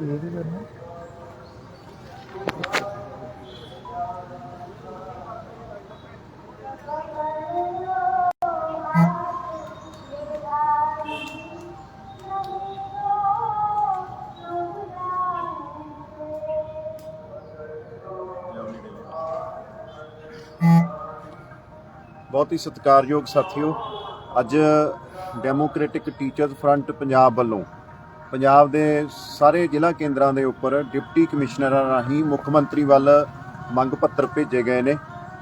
ਇਹ ਵੀ ਕਰਨਾ। ਬਹੁਤ ਹੀ ਸਤਿਕਾਰਯੋਗ ਸਾਥੀਓ ਅੱਜ ਡੈਮੋਕ੍ਰੈਟਿਕ ਟੀਚਰਸ ਫਰੰਟ ਪੰਜਾਬ ਵੱਲੋਂ ਪੰਜਾਬ ਦੇ ਸਾਰੇ ਜ਼ਿਲ੍ਹਾ ਕੇਂਦਰਾਂ ਦੇ ਉੱਪਰ ਡਿਪਟੀ ਕਮਿਸ਼ਨਰਾਂ ਰਾਹੀਂ ਮੁੱਖ ਮੰਤਰੀ ਵੱਲ ਮੰਗ ਪੱਤਰ ਭੇਜੇ ਗਏ ਨੇ।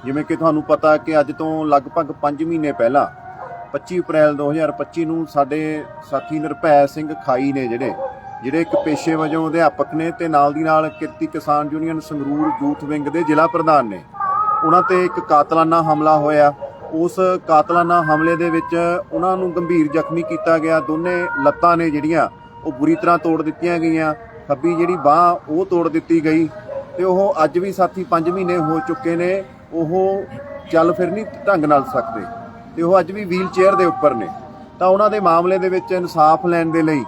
ਜਿਵੇਂ ਕਿ ਤੁਹਾਨੂੰ ਪਤਾ ਕਿ ਅੱਜ ਤੋਂ ਲਗਭਗ 5 ਮਹੀਨੇ ਪਹਿਲਾਂ 25 ਅਪ੍ਰੈਲ 2025 ਨੂੰ ਸਾਡੇ ਸਾਥੀ ਨਿਰਭੈ ਸਿੰਘ ਖਾਈ ਨੇ ਜਿਹੜੇ ਜਿਹੜੇ ਇੱਕ ਪੇਸ਼ੇ ਵਜੋਂ ਅਧਿਆਪਕ ਨੇ ਤੇ ਨਾਲ ਦੀ ਨਾਲ Kirti Kisan union Sangrur youth wing ਦੇ ਜ਼ਿਲ੍ਹਾ ਪ੍ਰਧਾਨ ਨੇ। ਉਹਨਾਂ ਤੇ ਇੱਕ ਕਾਤਲਾਨਾ ਹਮਲਾ ਹੋਇਆ। ਉਸ ਕਾਤਲਾਨਾ ਹਮਲੇ ਦੇ ਵਿੱਚ ਉਹਨਾਂ ਨੂੰ ਗੰਭੀਰ ਜ਼ਖਮੀ ਕੀਤਾ ਗਿਆ। ਦੋਨੇ ਲੱਤਾਂ ਨੇ ਜਿਹੜੀਆਂ ਉਹ ਬੁਰੀ ਤਰ੍ਹਾਂ ਤੋੜ ਦਿੱਤੀਆਂ ਗਈਆਂ। ਖੱਬੀ ਜਿਹੜੀ ਬਾਹ ਉਹ ਤੋੜ ਦਿੱਤੀ ਗਈ ਤੇ ਉਹ ਅੱਜ ਵੀ ਸਾਥੀ 5 ਮਹੀਨੇ ਹੋ ਚੁੱਕੇ ਨੇ, ਉਹ ਚੱਲ ਫਿਰ ਨਹੀਂ ਢੰਗ ਨਾਲ ਸਕਦੇ ਤੇ ਉਹ ਅੱਜ ਵੀ ਵੀਲ ਚੇਅਰ ਦੇ ਉੱਪਰ ਨੇ। ਤਾਂ ਉਹਨਾਂ ਦੇ ਮਾਮਲੇ ਦੇ ਵਿੱਚ ਇਨਸਾਫ ਲੈਣ ਦੇ ਲਈ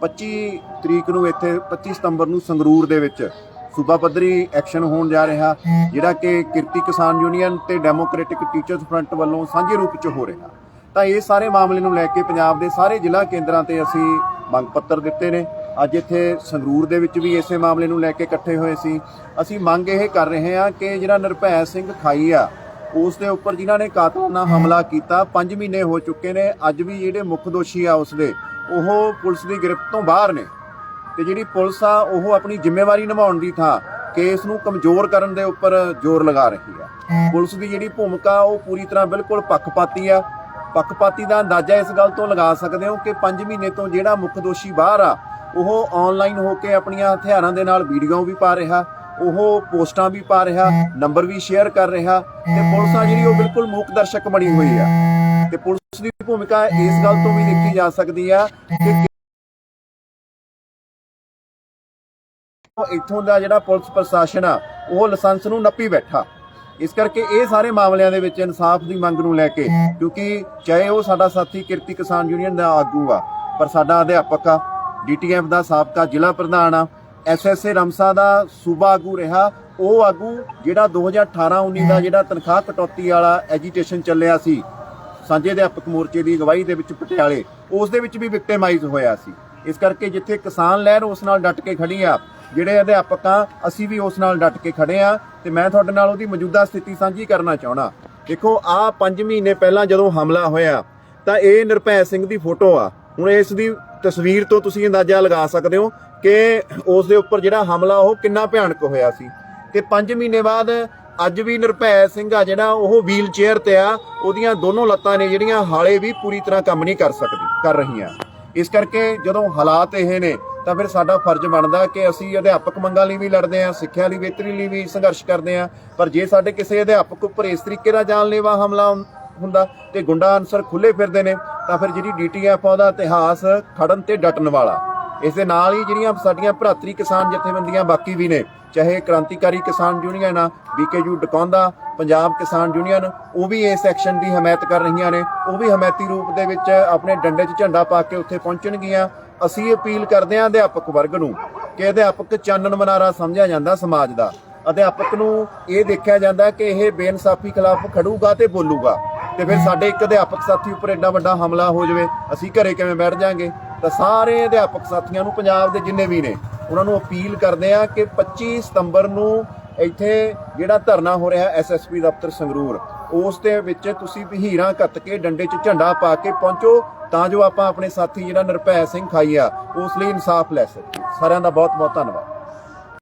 25 ਤਰੀਕ ਨੂੰ ਇੱਥੇ 25 ਸਤੰਬਰ ਨੂੰ ਸੰਗਰੂਰ ਦੇ ਵਿੱਚ ਸੂਬਾ ਪੱਧਰੀ ਐਕਸ਼ਨ ਹੋਣ ਜਾ ਰਿਹਾ, ਜਿਹੜਾ ਕਿ ਕਿਰਤੀ ਕਿਸਾਨ ਯੂਨੀਅਨ ਤੇ ਡੈਮੋਕ੍ਰੈਟਿਕ ਟੀਚਰਸ ਫਰੰਟ ਵੱਲੋਂ ਸਾਂਝੇ ਰੂਪ 'ਚ ਹੋ ਰਿਹਾ। ਤਾਂ ਇਹ ਸਾਰੇ ਮਾਮਲੇ ਨੂੰ ਲੈ ਕੇ ਪੰਜਾਬ ਦੇ ਸਾਰੇ ਜ਼ਿਲ੍ਹਾ ਕੇਂਦਰਾਂ ਤੇ ਅਸੀਂ ਮੰਗ ਪੱਤਰ ਦਿੱਤੇ ਨੇ। ਅੱਜ ਇੱਥੇ ਸੰਗਰੂਰ ਦੇ ਵਿੱਚ ਵੀ ਇਸੇ ਮਾਮਲੇ ਨੂੰ ਲੈ ਕੇ ਇਕੱਠੇ ਹੋਏ ਸੀ। ਅਸੀਂ ਮੰਗ ਇਹ ਕਰ ਰਹੇ ਹਾਂ ਕਿ ਜਿਹੜਾ ਨਿਰਭੈ ਸਿੰਘ ਖਾਈ ਆ, ਉਸ ਦੇ ਉੱਪਰ ਜਿਨ੍ਹਾਂ ਨੇ ਕਾਤਲਾਨਾ ਹਮਲਾ ਕੀਤਾ 5 ਮਹੀਨੇ ਹੋ ਚੁੱਕੇ ਨੇ। ਅੱਜ ਵੀ ਜਿਹੜੇ ਮੁੱਖ ਦੋਸ਼ੀ ਆ ਉਸ ਦੇ, ਉਹ ਪੁਲਿਸ ਦੀ ਗ੍ਰਿਫਤ ਤੋਂ ਬਾਹਰ ਨੇ। ਤੇ ਜਿਹੜੀ ਪੁਲਿਸ ਆ, ਉਹ ਆਪਣੀ ਜ਼ਿੰਮੇਵਾਰੀ ਨਿਭਾਉਣ ਦੀ ਥਾਂ ਕੇਸ ਨੂੰ ਕਮਜ਼ੋਰ ਕਰਨ ਦੇ ਉੱਪਰ ਜ਼ੋਰ ਲਗਾ ਰਹੀ ਆ। ਪੁਲਿਸ ਦੀ ਜਿਹੜੀ ਭੂਮਿਕਾ, ਉਹ ਪੂਰੀ ਤਰ੍ਹਾਂ ਬਿਲਕੁਲ ਪੱਖਪਾਤੀ ਆ। ਪੱਖਪਾਤੀ ਦਾ ਅੰਦਾਜ਼ਾ ਇਸ ਗੱਲ ਤੋਂ ਲਗਾ ਸਕਦੇ ਹੋ ਕਿ 5 ਮਹੀਨੇ ਤੋਂ ਜਿਹੜਾ ਮੁੱਖ ਦੋਸ਼ੀ ਬਾਹਰ ਆ ਉਹ ਆਨਲਾਈਨ ਹੋ ਕੇ ਆਪਣੀਆਂ ਹਥਿਆਰਾਂ ਦੇ ਨਾਲ ਵੀਡੀਓ ਵੀ ਪਾ ਰਿਹਾ ਉਹ ਪੋਸਟਾਂ ਵੀ ਪਾ ਰਿਹਾ ਨੰਬਰ ਵੀ ਸ਼ੇਅਰ ਕਰ ਰਿਹਾ ਤੇ ਪੁਲਿਸ ਆ ਜਿਹੜੀ ਉਹ ਬਿਲਕੁਲ ਮੂਕ ਦਰਸ਼ਕ ਬਣੀ ਹੋਈ ਆ। ਤੇ ਪੁਲਿਸ ਦੀ ਭੂਮਿਕਾ ਇਸ ਗੱਲ ਤੋਂ ਵੀ ਦੇਖੀ ਜਾ ਸਕਦੀ ਆ ਕਿ ਇੱਥੋਂ ਦਾ ਜਿਹੜਾ ਪੁਲਿਸ ਪ੍ਰਸ਼ਾਸਨ ਆ ਉਹ ਲਾਇਸੈਂਸ ਨੂੰ ਨੱਪੀ ਬੈਠਾ। ਇਸ ਕਰਕੇ ਇਹ ਸਾਰੇ ਮਾਮਲਿਆਂ ਦੇ ਵਿੱਚ ਇਨਸਾਫ ਦੀ ਮੰਗ ਨੂੰ ਲੈ ਕੇ, ਕਿਉਂਕਿ ਚਾਹੇ ਉਹ ਸਾਡਾ ਸਾਥੀ ਕਿਰਤੀ ਕਿਸਾਨ ਯੂਨੀਅਨ ਦਾ ਆਗੂ ਆ, ਪਰ ਸਾਡਾ ਅਧਿਆਪਕ ਆ, ਡੀਟੀਐਫ ਦਾ ਸਾਬਕਾ ਜ਼ਿਲ੍ਹਾ ਪ੍ਰਧਾਨ ਆ ਐਸਐਸਏ ਰਮਸਾ ਦਾ ਸੂਬਾ ਆਗੂ ਰਿਹਾ, ਉਹ ਆਗੂ ਜਿਹੜਾ 2018-19 ਦਾ ਜਿਹੜਾ ਤਨਖਾਹ ਕਟੌਤੀ ਵਾਲਾ ਐਜੀਟੇਸ਼ਨ ਚੱਲਿਆ ਸੀ, ਸਾਂਝੇ ਅਧਿਆਪਕ ਮੋਰਚੇ ਦੀ ਅਗਵਾਈ ਦੇ ਵਿੱਚ ਪਟਿਆਲੇ, ਉਸ ਦੇ ਵਿੱਚ ਵੀ ਵਿਕਟਿਮਾਈਜ਼ ਹੋਇਆ ਸੀ। ਇਸ ਕਰਕੇ ਜਿੱਥੇ ਕਿਸਾਨ ਲਹਿਰ ਉਸ ਨਾਲ ਡਟ ਕੇ ਖੜੀ ਆ ਜਿਹੜੇ ਅਧਿਆਪਕ ਆ, ਅਸੀਂ ਵੀ ਉਸ ਨਾਲ ਡਟ ਕੇ ਖੜੇ ਆ ਤੇ ਮੈਂ ਤੁਹਾਡੇ ਨਾਲ ਉਹਦੀ ਮੌਜੂਦਾ ਸਥਿਤੀ ਸਾਂਝੀ ਕਰਨਾ ਚਾਹਣਾ ਦੇਖੋ, ਆ 5 ਮਹੀਨੇ ਪਹਿਲਾਂ ਜਦੋਂ ਹਮਲਾ ਹੋਇਆ, ਤਾਂ ਇਹ ਨਿਰਭੈ ਸਿੰਘ ਦੀ ਫੋਟੋ ਆ। ਹੁਣ ਇਸ ਦੀ ਤਸਵੀਰ ਤੋਂ ਤੁਸੀਂ ਅੰਦਾਜ਼ਾ ਲਗਾ ਸਕਦੇ ਹੋ ਕਿ ਉਸ ਦੇ ਉੱਪਰ ਜਿਹੜਾ ਹਮਲਾ, ਉਹ ਕਿੰਨਾ ਭਿਆਨਕ ਹੋਇਆ ਸੀ। ਤੇ 5 ਮਹੀਨੇ ਬਾਅਦ ਅੱਜ ਵੀ ਨਿਰਭੈ ਸਿੰਘ ਆ ਜਿਹੜਾ, ਉਹ ਵੀਲ ਚੇਅਰ ਤੇ ਆ। ਉਹਦੀਆਂ ਦੋਨੋਂ ਲੱਤਾਂ ਨੇ ਜਿਹੜੀਆਂ, ਹਾਲੇ ਵੀ ਪੂਰੀ ਤਰ੍ਹਾਂ ਕੰਮ ਨਹੀਂ ਕਰ ਸਕਦੀ, ਕਰ ਰਹੀਆਂ। ਇਸ ਕਰਕੇ ਜਦੋਂ ਹਾਲਾਤ ਇਹ ਨੇ ਤਾਂ ਫਿਰ ਸਾਡਾ ਫਰਜ਼ ਬਣਦਾ ਕਿ ਅਸੀਂ ਅਧਿਆਪਕ ਮੰਗਾਂ ਲਈ ਵੀ ਲੜਦੇ ਹਾਂ, ਸਿੱਖਿਆ ਲਈ, ਬਿਹਤਰੀ ਲਈ ਵੀ ਸੰਘਰਸ਼ ਕਰਦੇ ਹਾਂ। ਪਰ ਜੇ ਸਾਡੇ ਕਿਸੇ ਅਧਿਆਪਕ ਉੱਪਰ ਇਸ ਤਰੀਕੇ ਦਾ ਜਾਨਲੇਵਾ ਹਮਲਾ ਹੁੰਦਾ ਤੇ ਗੁੰਡਾ ਅਨਸਰ ਖੁੱਲੇ ਫਿਰਦੇ ਨੇ, ਤਾਂ ਫਿਰ ਜਿਹੜੀ ਡੀਟੀਐਫ ਆ, ਉਹਦਾ ਇਤਿਹਾਸ ਖੜਨ ਤੇ ਡਟਣ ਵਾਲਾ। ਇਸ ਦੇ ਨਾਲ ਹੀ ਜਿਹੜੀਆਂ ਸਾਡੀਆਂ ਭਰਾਤਰੀ ਕਿਸਾਨ ਜਥੇਬੰਦੀਆਂ ਬਾਕੀ ਵੀ ਨੇ, ਚਾਹੇ ਕ੍ਰਾਂਤੀਕਾਰੀ ਕਿਸਾਨ ਯੂਨੀਅਨ ਆ ਬੀਕੇਯੂ ਡਕੌਂਦਾ, ਪੰਜਾਬ ਕਿਸਾਨ ਯੂਨੀਅਨ, ਉਹ ਵੀ ਇਸ ਐਕਸ਼ਨ ਦੀ ਹਮਾਇਤ ਕਰ ਰਹੀਆਂ ਨੇ, ਉਹ ਵੀ ਹਮਾਇਤੀ ਰੂਪ ਦੇ ਵਿੱਚ ਆਪਣੇ ਡੰਡੇ 'ਚ ਝੰਡਾ ਪਾ ਕੇ ਉੱਥੇ ਪਹੁੰਚਣਗੀਆਂ। ਅਸੀਂ ਅਪੀਲ ਕਰਦੇ ਹਾਂ ਅਧਿਆਪਕ ਵਰਗ ਨੂੰ ਕਿ ਅਧਿਆਪਕ ਚਾਨਣ ਮਨਾਰਾ ਸਮਝਿਆ ਜਾਂਦਾ ਸਮਾਜ ਦਾ। ਅਧਿਆਪਕ ਨੂੰ ਇਹ ਦੇਖਿਆ ਜਾਂਦਾ ਕਿ ਇਹ ਬੇਇਨਸਾਫੀ ਖਿਲਾਫ ਖੜੂਗਾ ਤੇ ਬੋਲੂਗਾ। ਤੇ ਫਿਰ ਸਾਡੇ ਇੱਕ ਅਧਿਆਪਕ ਸਾਥੀ ਉੱਪਰ ਐਡਾ ਵੱਡਾ ਹਮਲਾ ਹੋ ਜਾਵੇ, ਅਸੀਂ ਘਰੇ ਕਿਵੇਂ ਬੈਠ ਜਾਾਂਗੇ? ਤਾਂ ਸਾਰੇ ਅਧਿਆਪਕ ਸਾਥੀਆਂ ਨੂੰ ਪੰਜਾਬ ਦੇ ਜਿੰਨੇ ਵੀ ਨੇ, ਉਹਨਾਂ ਨੂੰ ਅਪੀਲ ਕਰਦੇ ਆ ਕਿ 25 ਸਤੰਬਰ ਨੂੰ ਇੱਥੇ ਜਿਹੜਾ ਧਰਨਾ ਹੋ ਰਿਹਾ ਐਸਐਸਪੀ ਦਫ਼ਤਰ ਸੰਗਰੂਰ ਉਸ ਦੇ ਵਿੱਚ ਤੁਸੀਂ ਵਹੀਰਾਂ ਕੱਤ ਕੇ ਡੰਡੇ 'ਚ ਝੰਡਾ ਪਾ ਕੇ ਪਹੁੰਚੋ, ਤਾਂ ਜੋ ਆਪਾਂ ਆਪਣੇ ਸਾਥੀ ਜਿਹੜਾ ਨਿਰਭੈ ਸਿੰਘ ਖਾਈ ਆ ਉਸ ਲਈ ਇਨਸਾਫ ਲੈ ਸਕੀਏ। ਸਾਰਿਆਂ ਦਾ ਬਹੁਤ ਬਹੁਤ ਧੰਨਵਾਦ।